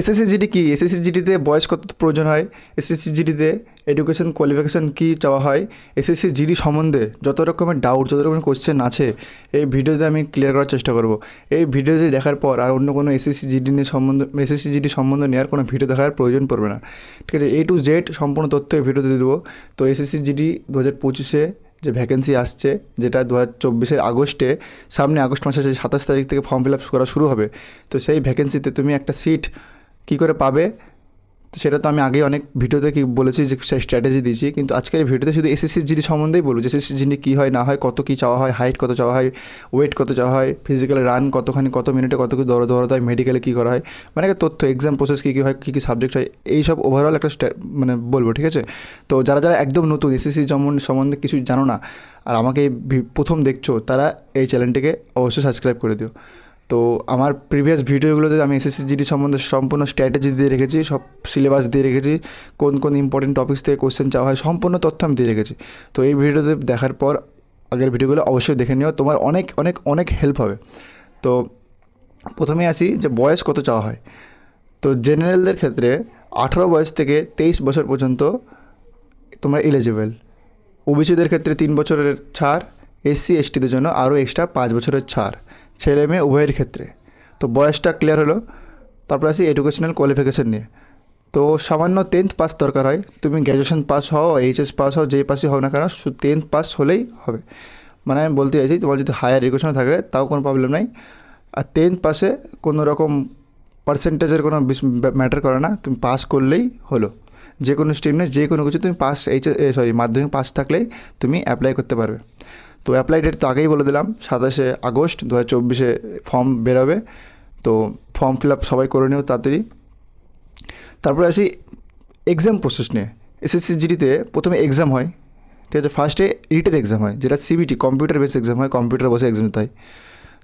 SSC GD কি? SSC জিডিতে বয়স কত প্রয়োজন হয়? এসএসসি জিডিতে এডুকেশন কোয়ালিফিকেশান কী চাওয়া হয়? এসএসসি জিডি সম্বন্ধে যত রকমের ডাউট যত রকমের কোশ্চেন আছে, এই ভিডিওতে আমি ক্লিয়ার করার চেষ্টা করব। এই ভিডিওতে দেখার পর আর অন্য কোনো এসএসসি জিডি নিয়ে সম্বন্ধ এসএসসি জিডি সম্বন্ধে নেওয়ার কোনো ভিডিও দেখার প্রয়োজন পড়বে না। ঠিক আছে এ টু জেড সম্পূর্ণ তথ্য এই ভিডিওতে দেবো। তো এসএসসি জিডি দু হাজার পঁচিশে যে ভ্যাকেন্সি আসছে, যেটা দু হাজার চব্বিশের আগস্টে, সামনে আগস্ট মাসে সাতাশ তারিখ থেকে ফর্ম ফিল আপ করা শুরু হবে, তো সেই ভ্যাকেন্সিতে তুমি একটা সিট কী করে পাবে? তো সেটা তো আমি আগেই অনেক ভিডিওতে কি বলেছি যে সেই স্ট্র্যাটেজি দিয়েছি। কিন্তু আজকের ভিডিওতে শুধু এসএসসি জিডি সম্বন্ধেই বলব। যে এসএসসি জিডি কী হয়, না হয়, কত কী চাওয়া হয় হাইট কত চাওয়া হয় ওয়েট কত চাওয়া হয় ফিজিক্যাল রান কতখানি, কত মিনিটে কত কী দৌড় দৌড়াতে হয় মেডিকেলে কী করা হয় মানে একটা তথ্য এক্সাম প্রসেস কী কী হয়, কী কী সাবজেক্ট হয়, এইসব ওভারঅল একটা মানে বলব, ঠিক আছে? তো যারা যারা একদম নতুন এসএসসি যেমন সম্বন্ধে কিছু জানো না, আর আমাকে প্রথম দেখছ, তারা এই চ্যানেলটিকে অবশ্যই সাবস্ক্রাইব করে দিও। তো আমার প্রিভিয়াস ভিডিওগুলোতে আমি এসএসসি জিডি সম্বন্ধে সম্পূর্ণ স্ট্র্যাটেজি দিয়ে রেখেছি, সব সিলেবাস দিয়ে রেখেছি, কোন কোন ইম্পর্টেন্ট টপিক্স থেকে কোশ্চেন চাওয়া হয়, সম্পূর্ণ তথ্য আমি দিয়ে রেখেছি। তো এই ভিডিওতে দেখার পর আগের ভিডিওগুলো অবশ্যই দেখে নিও, তোমার অনেক অনেক অনেক হেল্প হবে। তো প্রথমে আসি যে বয়স কত চাওয়া হয়। তো জেনারেলদের ক্ষেত্রে আঠারো বয়স থেকে তেইশ বছর পর্যন্ত তোমরা এলিজিবল ওবিসিদের ক্ষেত্রে তিন বছরের ছাড় এসসি এসটিদের জন্য আরও এক্সট্রা পাঁচ বছরের ছাড়। ছেলে মেয়ে উভয়ের ক্ষেত্রে। তো বয়সটা ক্লিয়ার হলো, তারপর আসি এডুকেশনাল কোয়ালিফিকেশান নিয়ে। তো সামান্য টেন্থ পাস দরকার হয়, তুমি গ্র্যাজুয়েশন পাস হও এইচএস পাস হও যে পাসই হও না কেন শুধু টেন্থ পাস হলেই হবে। মানে আমি বলতে চাইছি, তোমার যদি হায়ার এডুকেশন থাকে, তাও কোনো প্রবলেম নাই। আর টেন্থ পাসে কোনো রকম পার্সেন্টেজের কোনো ম্যাটার করে না, তুমি পাস করলেই হলো। যে কোনো স্ট্রিম নিয়ে যে কোনো কিছু তুমি পাস এইচ সরি মাধ্যমিক পাস থাকলেই তুমি অ্যাপ্লাই করতে পারবে। তো অ্যাপ্লাই ডেট তো আগেই বলে দিলাম, সাতাশে আগস্ট দু হাজার চব্বিশে ফর্ম বেরোবে। তো ফর্ম ফিল আপ সবাই করে নিও তাড়াতাড়ি। তারপরে আসি এক্সাম প্রসেস নিয়ে। এসএসসি জিডিতে প্রথমে এক্সাম হয়, ঠিক আছে? ফার্স্টে রিটেন এক্সাম হয়, যেটা সিবিটি কম্পিউটার বেস এক্সাম হয় কম্পিউটার বসে এক্সাম দিতে হয়।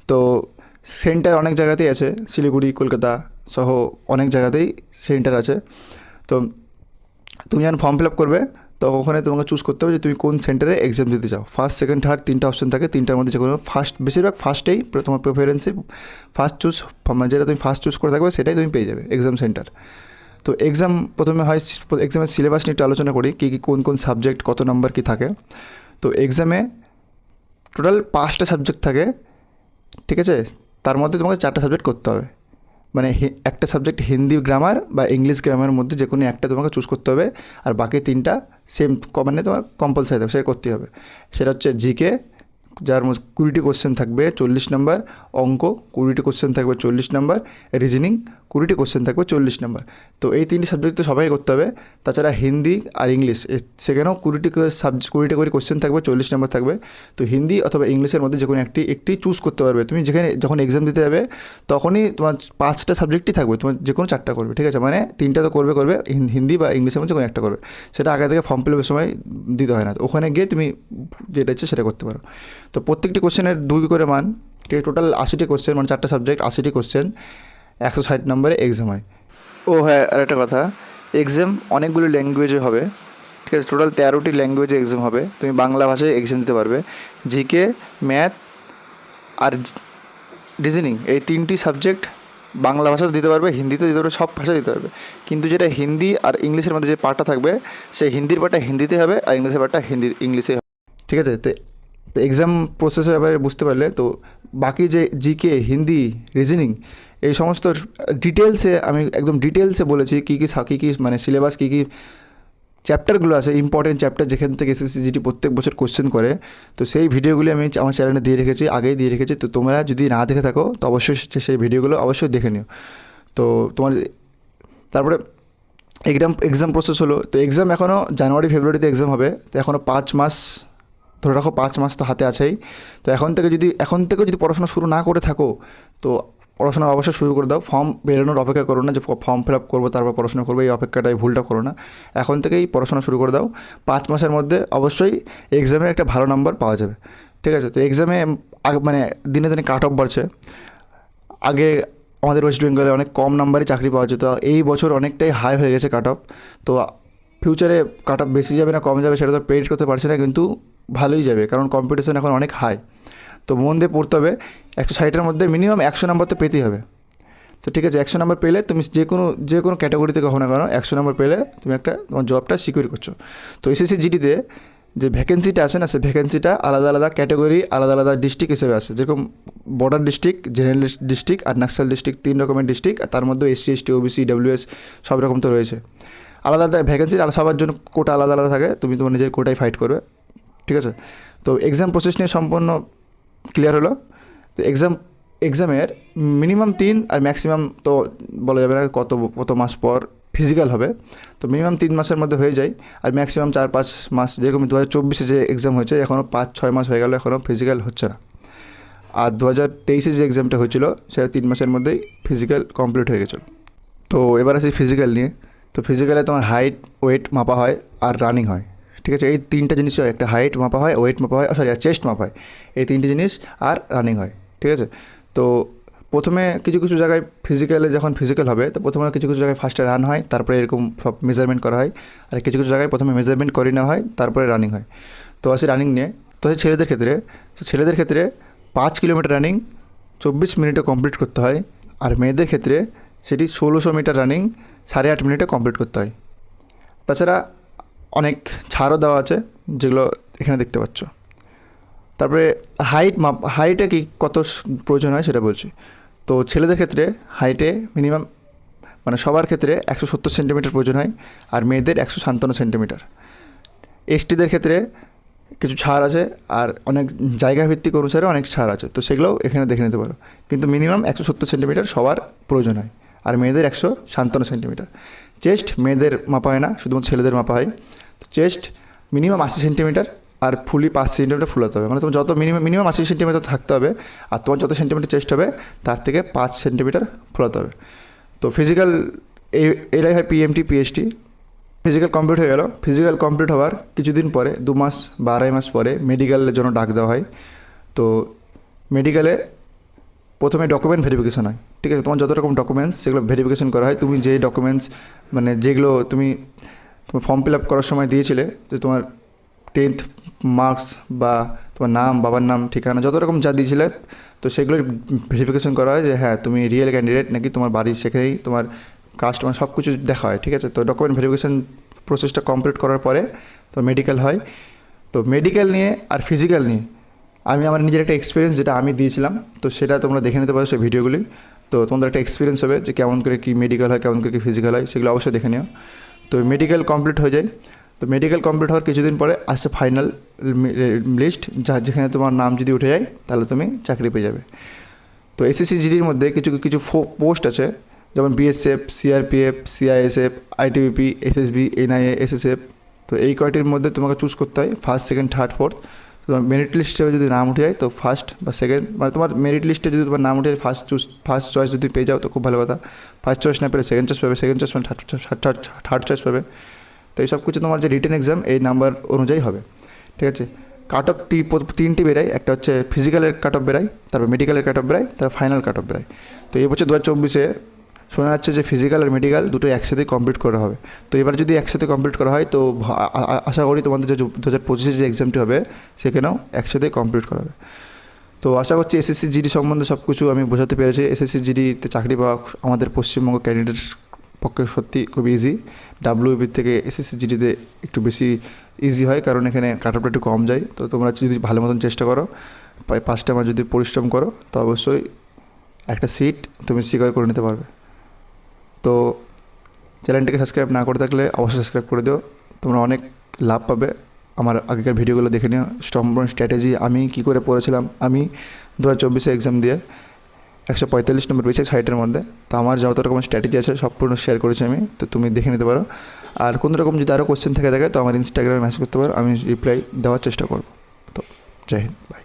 তো সেন্টার অনেক জায়গাতেই আছে, শিলিগুড়ি, কলকাতা সহ অনেক জায়গাতেই সেন্টার আছে। তো তুমি যখন ফর্ম ফিল আপ করবে তো ওখানে তোমাকে চুজ করতে হবে যে তুমি কোন সেন্টারে এক্সাম দিতে চাও। ফার্স্ট সেকেন্ড থার্ড তিনটা অপশন থাকে, তিনটার মধ্যে যে কোনো ফার্স্ট বেশিরভাগ ফার্স্টেই তোমার প্রেফারেন্সে ফার্স্ট চুজ মানে যেটা তুমি ফার্স্ট চুজ করে থাকবে সেটাই তুমি পেয়ে যাবে এক্সাম সেন্টার তো এক্সাম প্রথমে হয় এক্সামের সিলেবাস নিয়ে একটু আলোচনা করি, কী কী, কোন কোন সাবজেক্ট কত নাম্বার কী থাকে। তো এক্সামে টোটাল পাঁচটা সাবজেক্ট থাকে, ঠিক আছে? তার মধ্যে তোমাকে চারটা সাবজেক্ট করতে হবে। মানে একটা সাবজেক্ট হিন্দি গ্রামার বা ইংলিশ গ্রামারের মধ্যে যে কোনো একটা তোমাকে চুজ করতে হবে, আর বাকি তিনটা সেম মানে তোমার কম্পালসারি থাকবে, সেটা করতে হবে। সেটা হচ্ছে জিকে যার মধ্যে কুড়িটি কোশ্চেন থাকবে, চল্লিশ নাম্বার অঙ্ক, কুড়িটি কোশ্চেন থাকবে, চল্লিশ নাম্বার রিজনিং কুড়িটি কোশ্চেন থাকবে, চল্লিশ নাম্বার তো এই তিনটি সাবজেক্ট তো সবাই করতে হবে। তাছাড়া হিন্দি আর ইংলিশ সেখানেও কুড়িটি সাবজেক্ট কুড়িটি করে কোশ্চেন থাকবে, চল্লিশ নাম্বার থাকবে। তো হিন্দি অথবা ইংলিশের মধ্যে যে কোনো একটি একটি চুজ করতে পারবে। তুমি যেখানে যখন এক্সাম দিতে যাবে, তখনই তোমার পাঁচটা সাবজেক্টই থাকবে। তোমার যে কোনো চারটা করবে, ঠিক আছে? মানে তিনটা তো করবে করবে। হিন্দি বা ইংলিশের মধ্যে কোনো একটা করবে। সেটা আগে থেকে ফর্ম ফিল আপের সময় দিতে হয় না। ওখানে গিয়ে তুমি যেটা ইচ্ছে সেটা করতে পারো। তো প্রত্যেকটি কোশ্চেনের দুই করে মান, ঠিক আছে? টোটাল আশিটি কোশ্চেন মানে চারটা সাবজেক্ট আশিটি কোশ্চেন একশো ষাট নম্বরে এক্সাম হয়। ও হ্যাঁ আর একটা কথা এক্সাম অনেকগুলি ল্যাঙ্গুয়েজে হবে, ঠিক আছে? টোটাল তেরোটি ল্যাঙ্গুয়েজে এক্সাম হবে, তুমি বাংলা ভাষায় এক্সাম দিতে পারবে। জিকে ম্যাথ আর রিজনিং এই তিনটি সাবজেক্ট বাংলা ভাষাতে দিতে পারবে, হিন্দিতে দিতে পারবে, সব ভাষা দিতে পারবে। কিন্তু যেটা হিন্দি আর ইংলিশের মধ্যে যে পার্টটা থাকবে, সেই হিন্দির পার্টটা হিন্দিতে হবে আর ইংলিশের পার্টটা হিন্দি, ইংলিশে হবে। ঠিক আছে? তো এক্সাম প্রসেসের ব্যাপারে বুঝতে পারলে, তো বাকি যে জিকে হিন্দি রিজনিং এই সমস্ত ডিটেলসে আমি একদম ডিটেলসে বলেছি কী কী কী কী মানে সিলেবাস কী কী চ্যাপ্টারগুলো আছে ইম্পর্টেন্ট চ্যাপ্টার যেখান থেকে এসএসসি জিটি প্রত্যেক বছর কোশ্চেন করে। তো সেই ভিডিওগুলি আমি আমার চ্যানেলে দিয়ে রেখেছি, আগেই দিয়ে রেখেছি। তো তোমরা যদি না দেখে থাকো, তো অবশ্যই সেই ভিডিওগুলো অবশ্যই দেখে নিও। তো তোমার তারপরে এক্সাম এক্সাম প্রসেস হলো। তো এক্সাম এখনও জানুয়ারি ফেব্রুয়ারিতে এক্সাম হবে। তো এখনও পাঁচ মাস, ধরে রাখো পাঁচ মাস তো হাতে আছেই। তো এখন থেকে যদি এখন থেকে যদি পড়াশোনা শুরু না করে থাকো, তো পড়াশোনা অবশ্যই শুরু করে দাও। ফর্ম বেরোনোর অপেক্ষা করো না যে ফর্ম ফিল আপ করব, তারপর পড়াশোনা করব, এই অপেক্ষাটা এই ভুলটা করো না। এখন থেকেই পড়াশোনা শুরু করে দাও। পাঁচ মাসের মধ্যে অবশ্যই এক্সামে একটা ভালো নাম্বার পাওয়া যাবে। ঠিক আছে? তো এক্সামে মানে দিনে দিনে কাট অফ বাড়ছে। আগে আমাদের ওয়েস্ট বেঙ্গলে অনেক কম নাম্বারে চাকরি পাওয়া যেত। এই বছর অনেকটাই হাই হয়ে গেছে কাট অফ তো ফিউচারে কাট অফ বেশি যাবে না, কম যাবে, সেটা তো প্রেডিক্ট করতে পারছি না, কিন্তু ভালোই যাবে। কারণ কম্পিটিশন এখন অনেক হাই তো মন দিয়ে পড়তে হবে, একশো ষাটের মধ্যে মিনিমাম একশো নাম্বার তো পেতেই হবে। তো ঠিক আছে, একশো নাম্বার পেলে তুমি যে কোনো যে কোনো ক্যাটাগরি থেকে হো না কেন, একশো নাম্বার পেলে তুমি একটা তোমার জবটা সিকিউর করছ। তো এসএসসি জিডিতে যে ভ্যাকেন্সিটা আছে না সে ভ্যাকেন্সিটা আলাদা আলাদা ক্যাটাগরি আলাদা আলাদা ডিস্ট্রিক্ট হিসেবে আছে। যেরকম বর্ডার ডিস্ট্রিক্ট জেনারেল ডিস্ট্রিক্ট আর নাক্সাল ডিস্ট্রিক্ট তিন রকমের ডিস্ট্রিক্ট আর তার মধ্যে এসসি এসটি ওবিসি ডাব্লিউএস সব রকম তো রয়েছে। আলাদা আলাদা ভ্যাকেন্সি সবার জন্য কোটা আলাদা আলাদা থাকে, তুমি তোমার নিজের কোটাই ফাইট করবে। ঠিক আছে? তো এক্সাম প্রসেস নিয়ে সম্পূর্ণ ক্লিয়ার হলো? তো এক্সাম এক্সামের মিনিমাম তিন আর ম্যাক্সিমাম তো বলা যাবে না কত কত মাস পর ফিজিক্যাল হবে। তো মিনিমাম তিন মাসের মধ্যে হয়ে যায় আর ম্যাক্সিমাম চার, পাঁচ মাস যেরকম দু হাজার চব্বিশে যে এক্সাম হয়েছে এখনও পাঁচ, ছয় মাস হয়ে গেল এখনও ফিজিক্যাল হচ্ছে না। আর দু হাজার তেইশে যে এক্সামটা হয়েছিল, সেটা তিন মাসের মধ্যেই ফিজিক্যাল কমপ্লিট হয়ে গেছিল তো এবার আসি ফিজিক্যাল নিয়ে। তো ফিজিক্যালে তোমার হাইট ওয়েট মাপা হয় আর রানিং হয়। ঠিক আছে? এই তিনটা জিনিস হয়। একটা হাইট মাপা হয় ওয়েট মাপা হয় সরি আর চেস্ট মাপা হয়। এই তিনটে জিনিস আর রানিং হয়, ঠিক আছে? তো প্রথমে কিছু কিছু জায়গায় ফিজিক্যালে যখন ফিজিক্যাল হবে, তো প্রথমে কিছু কিছু জায়গায় ফার্স্টে রান হয়, তারপরে এরকম সব মেজারমেন্ট করা হয়। আর কিছু কিছু জায়গায় প্রথমে মেজারমেন্ট করে নেওয়া হয়, তারপরে রানিং হয়। তো আসি রানিং নিয়ে। তো আসি ছেলেদের ক্ষেত্রে। তো ছেলেদের ক্ষেত্রে পাঁচ কিলোমিটার রানিং চব্বিশ মিনিটে কমপ্লিট করতে হয়। আর মেয়েদের ক্ষেত্রে সেটি ষোলোশো মিটার রানিং সাড়ে আট মিনিটে কমপ্লিট করতে হয়। তাছাড়া অনেক ছাড়ও দেওয়া আছে, যেগুলো এখানে দেখতে পাচ্ছ। তারপরে হাইট মাপ হাইটে কি কত প্রয়োজন হয় সেটা বলছি। তো ছেলেদের ক্ষেত্রে হাইটে মিনিমাম মানে সবার ক্ষেত্রে একশো সত্তর সেন্টিমিটার প্রয়োজন হয়, আর মেয়েদের একশো সাতান্ন সেন্টিমিটার এসটিদের ক্ষেত্রে কিছু ছাড় আছে, আর অনেক জায়গা ভিত্তিক অনুসারে অনেক ছাড় আছে, তো সেগুলোও এখানে দেখে নিতে পারো। কিন্তু মিনিমাম একশো সত্তর সেন্টিমিটার সবার প্রয়োজন হয়। আর মেয়েদের একশো সাতান্ন সেন্টিমিটার। চেস্ট মেয়েদের মাপা হয় না, শুধুমাত্র ছেলেদের মাপা হয়। তো চেস্ট মিনিমাম আশি সেন্টিমিটার আর ফুলি পাঁচ সেন্টিমিটার ফুলাতে হবে। মানে তোমার যত মিনিমাম মিনিমাম আশি সেন্টিমিটার থাকতে হবে আর তোমার যত সেন্টিমিটার চেস্ট হবে, তার থেকে পাঁচ সেন্টিমিটার ফুলাতে হবে। তো ফিজিক্যাল এই এটাই হয় পিএমটি পিএইচটি ফিজিক্যাল কমপ্লিট হয়ে গেল। ফিজিক্যাল কমপ্লিট হওয়ার কিছুদিন পরে, দু মাস বা আড়াই মাস পরে মেডিকেলের জন্য ডাক দেওয়া হয়। তো মেডিকেলে প্রথমে ডকুমেন্ট ভেরিফিকেশন হয়। ঠিক আছে? তোমার যত রকম ডকুমেন্টস সেগুলো ভেরিফিকেশন করা হয়। তুমি যে ডকুমেন্টস মানে যেগুলো তুমি তোমার ফর্ম ফিল আপ করার সময় দিয়েছিলে, যে তোমার টেন্থ মার্কস বা তোমার নাম, বাবার নাম, ঠিকানা, যত রকম যা দিয়েছিলে, তো সেগুলোর ভেরিফিকেশন করা হয় যে হ্যাঁ তুমি রিয়েল ক্যান্ডিডেট নাকি তোমার বাড়ি সেখানেই তোমার কাস্ট মানে সব কিছু দেখা হয়, ঠিক আছে? তো ডকুমেন্ট ভেরিফিকেশন প্রসেসটা কমপ্লিট করার পরে তো মেডিকেল হয়। তো মেডিকেল নিয়ে আর ফিজিক্যাল নিয়ে আমি আমার নিজের একটা এক্সপিরিয়েন্স যেটা আমি দিয়েছিলাম, তো সেটা তোমরা দেখে নিতে পারো সেই ভিডিওগুলি। তো তোমাদের একটা এক্সপিরিয়েন্স হবে যে কেমন করে কী মেডিকেল হয়, কেমন করে কী ফিজিক্যাল হয়, সেগুলো অবশ্যই দেখে নিও। তো মেডিকেল কমপ্লিট হয়ে যায়। তো মেডিকেল কমপ্লিট হওয়ার কিছুদিন পরে আসছে ফাইনাল লিস্ট যা যেখানে তোমার নাম যদি উঠে যায়, তাহলে তুমি চাকরি পেয়ে যাবে। তো এসএসসি জিডির মধ্যে কিছু কিছু পোস্ট আছে, যেমন BSF CRPF CISF ITBP SSB NIA SSF তো এই কয়টির মধ্যে তোমাকে চুজ করতে হয় ফার্স্ট সেকেন্ড থার্ড ফোর্থ তোমার মেরিট লিস্টে যদি নাম উঠে যায়, তো ফার্স্ট বা সেকেন্ড মানে তোমার মেরিট লিস্টে যদি তোমার নাম উঠে যায় ফার্স্ট চুজ ফার্স্ট চয়েস যদি পেয়ে যাও, তো খুব ভালো কথা। ফার্স্ট চয়েস না পেলে সেকেন্ড চয়েস পাবে সেকেন্ড চয়েস মানে থার্ড থার্ড চয়েস পাবে। তো এই সব কিছু তোমার যে রিটেন এক্সাম এই নাম্বার অনুযায়ী হবে। ঠিক আছে? কাট অফ তিনটি বেরায় একটা হচ্ছে ফিজিক্যালের কাট অফ বেরায় তারপর মেডিকেলের কাট অফ বেরায় তারপর ফাইনাল কাট অফ বেরায় তো এই বছর দু হাজার চব্বিশে শোনা যাচ্ছে যে ফিজিক্যাল আর মেডিকেল দুটো একসাথেই কমপ্লিট করা হবে। তো এবার যদি একসাথে কমপ্লিট করা হয়, তো আশা করি তোমাদের যে দু হাজার পঁচিশে যে এক্সামটি হবে, সেখানেও একসাথেই কমপ্লিট করা হবে। তো আশা করছি এসএসসি জিডি সম্বন্ধে সব কিছু আমি বোঝাতে পেরেছি। এসএসসি জিডিতে চাকরি পাওয়া আমাদের পশ্চিমবঙ্গ ক্যান্ডিডেট পক্ষে সত্যি খুব ইজি ডাব্লিউবির থেকে এসএসসি জিডিতে একটু বেশি ইজি হয়, কারণ এখানে কাটআপটা একটু কম যায়। তো তোমরা যদি ভালো মতন চেষ্টা করো পাঁচটা মাস যদি পরিশ্রম করো, তো অবশ্যই একটা সিট তুমি সিকিউর করে নিতে পারবে। তো চ্যানেলটিকে সাবস্ক্রাইব না করে থাকলে অবশ্যই সাবস্ক্রাইব করে দিও। তোমরা অনেক লাভ পাবে। আমার আগেকার ভিডিওগুলো দেখে নিও। সম্পূর্ণ স্ট্র্যাটেজি আমি কী করে পড়েছিলাম? আমি দু হাজার চব্বিশে এক্সাম দিয়ে একশো পঁয়তাল্লিশ নম্বর পেয়েছি সাইটের মধ্যে। তো আমার যত রকম স্ট্র্যাটেজি আছে সম্পূর্ণ শেয়ার করেছি আমি। তো তুমি দেখে নিতে পারো। আর কোনো রকম যদি আরও কোশ্চেন থেকে থাকে, তো আমার ইনস্টাগ্রামে মেসেজ করতে পারো। আমি রিপ্লাই দেওয়ার চেষ্টা করব। তো জয় হিন্দ। বাই